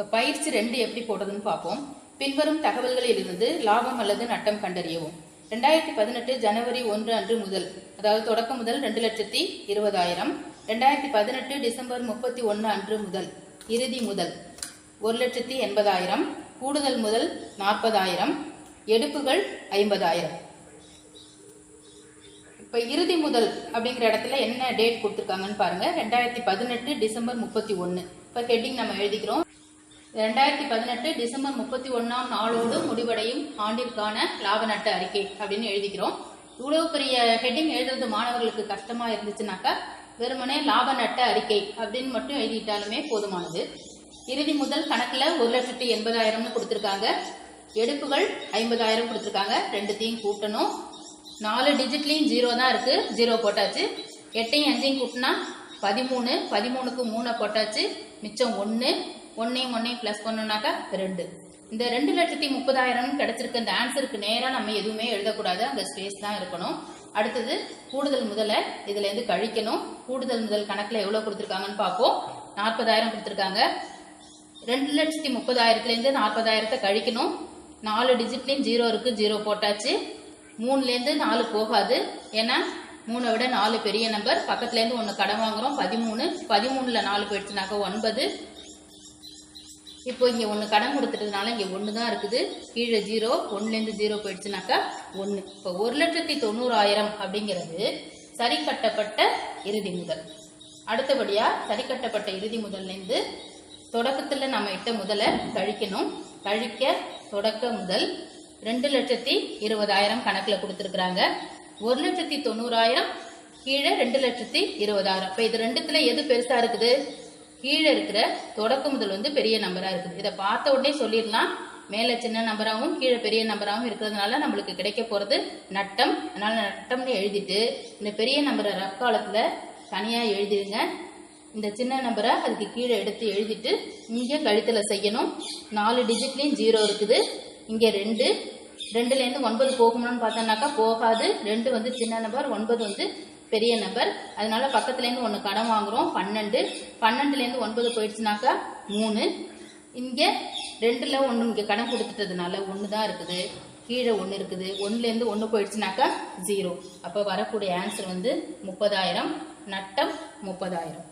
இப்போ பயிற்சி ரெண்டு எப்படி போடுறதுன்னு பார்ப்போம். பின்வரும் தகவல்களில் இருந்து லாபம் அல்லது நட்டம் கண்டறியவும். ரெண்டாயிரத்தி பதினெட்டு ஜனவரி ஒன்று அன்று முதல் அதாவது தொடக்கம் முதல் ரெண்டு லட்சத்தி இருபதாயிரம். ரெண்டாயிரத்தி பதினெட்டு டிசம்பர் முப்பத்தி ஒன்று அன்று முதல் இறுதி முதல் ஒரு லட்சத்தி எண்பதாயிரம். கூடுதல் முதல் நாற்பதாயிரம். எடுப்புகள் ஐம்பதாயிரம். இப்போ இறுதி முதல் அப்படிங்கிற இடத்துல என்ன டேட் கொடுத்துருக்காங்கன்னு பாருங்கள் ரெண்டாயிரத்தி பதினெட்டு டிசம்பர் முப்பத்தி ஒன்று இப்போ ஹெட்டிங் நம்ம எழுதிக்கிறோம். ரெண்டாயிரத்தி பதினெட்டு டிசம்பர் முப்பத்தி ஒன்றாம் நாளோடு முடிவடையும் ஆண்டிற்கான லாப நட்ட அறிக்கை அப்படின்னு எழுதிக்கிறோம். இவ்வளவு பெரிய ஹெட்டிங் எழுதுறது மாணவர்களுக்கு கஷ்டமா இருந்துச்சுனாக்கா வெறுமனே லாப நட்ட அறிக்கை அப்படின்னு மட்டும் எழுதிட்டாலுமே போதுமானது. இறுதி முதல் கணக்கில் ஒரு லட்சத்தி எண்பதாயிரம்னு கொடுத்துருக்காங்க. எடுப்புகள் ஐம்பதாயிரம் கொடுத்துருக்காங்க. ரெண்டுத்தையும் கூட்டணும். நாலு டிஜிட்லையும் ஜீரோ தான் இருக்கு. ஜீரோ போட்டாச்சு. எட்டையும் அஞ்சையும் கூட்டினா பதிமூணு. பதிமூணுக்கு மூணை போட்டாச்சு. மிச்சம் ஒன்று ஒன்னையும் ஒன்னையும் ப்ளஸ் பண்ணோம்னாக்கா ரெண்டு. இந்த ரெண்டு லட்சத்தி முப்பதாயிரம் கிடைச்சிருக்க இந்த ஆன்சருக்கு நேராக நம்ம எதுவுமே எழுதக்கூடாது. அங்கே ஸ்பேஸ் தான் இருக்கணும். அடுத்தது கூடுதல் முதலை இதுலேருந்து கழிக்கணும். கூடுதல் முதல் கணக்கில் எவ்வளோ கொடுத்துருக்காங்கன்னு பார்ப்போம். நாற்பதாயிரம் கொடுத்துருக்காங்க. ரெண்டு லட்சத்தி முப்பதாயிரத்துலேருந்து நாற்பதாயிரத்தை கழிக்கணும். நாலு டிஜிட்லேயும் ஜீரோ இருக்குது ஜீரோ போட்டாச்சு. மூணுலேருந்து நாலு போகாது. ஏன்னா மூணை விட நாலு பெரிய நம்பர் பக்கத்துலேருந்து ஒன்று கடன் வாங்குகிறோம் பதிமூணு. பதிமூணில் நாலு போயிடுச்சுனாக்கா ஒன்பது. இப்போ இங்கே ஒன்று கடன் கொடுத்துட்டதுனால இங்கே ஒன்று தான் இருக்குது. கீழே ஜீரோ ஒன்றுலேருந்து ஜீரோ போயிடுச்சுனாக்கா ஒன்று இப்போ ஒரு லட்சத்தி தொண்ணூறாயிரம் அப்படிங்கிறது சரி கட்டப்பட்ட இறுதி முதல். அடுத்தபடியாக சரி கட்டப்பட்ட இறுதி முதல்லேருந்து தொடக்கத்தில் நம்ம இட்ட முதலை கழிக்கணும். கழிக்க தொடக்க முதல் ரெண்டு லட்சத்தி இருபதாயிரம் கணக்கில் கொடுத்துருக்குறாங்க. ஒரு லட்சத்தி தொண்ணூறாயிரம் கீழே ரெண்டு லட்சத்தி இருபதாயிரம். இப்போ இது ரெண்டுத்தில் எது பெருசாக இருக்குது? கீழே இருக்கிற தொடக்க முதல் வந்து பெரிய நம்பராக இருக்குது. இதை பார்த்த உடனே சொல்லிடலாம். மேலே சின்ன நம்பராகவும் கீழே பெரிய நம்பராகவும் இருக்கிறதுனால நம்மளுக்கு கிடைக்க போகிறது நட்டம். அதனால் நட்டம்னு எழுதிட்டு இந்த பெரிய நம்பரை ரக்காலத்தில் தனியாக எழுதிடுங்க. இந்த சின்ன நம்பரை அதுக்கு கீழே எடுத்து எழுதிட்டு இங்கே கழுத்தில் செய்யணும். நாலு டிஜிட்லேயும் ஜீரோ இருக்குது. இங்கே ரெண்டு. ரெண்டுலேருந்து ஒன்பது போகணும்னு பார்த்தோம்னாக்கா போகாது. ரெண்டு வந்து சின்ன நம்பர் ஒன்பது வந்து பெரிய நம்பர் அதனால பக்கத்துலேருந்து ஒன்று கடன் வாங்குகிறோம் பன்னெண்டு. பன்னெண்டுலேருந்து ஒன்பது போயிடுச்சுனாக்கா மூணு. இங்கே ரெண்டில் ஒன்று இங்கே கடன் கொடுத்துட்டதுனால ஒன்று தான் இருக்குது. கீழே ஒன்று இருக்குது. ஒன்றுலேருந்து ஒன்று போயிடுச்சுனாக்கா ஜீரோ அப்போ வரக்கூடிய ஆன்சர் வந்து முப்பதாயிரம். நட்டம் முப்பதாயிரம்.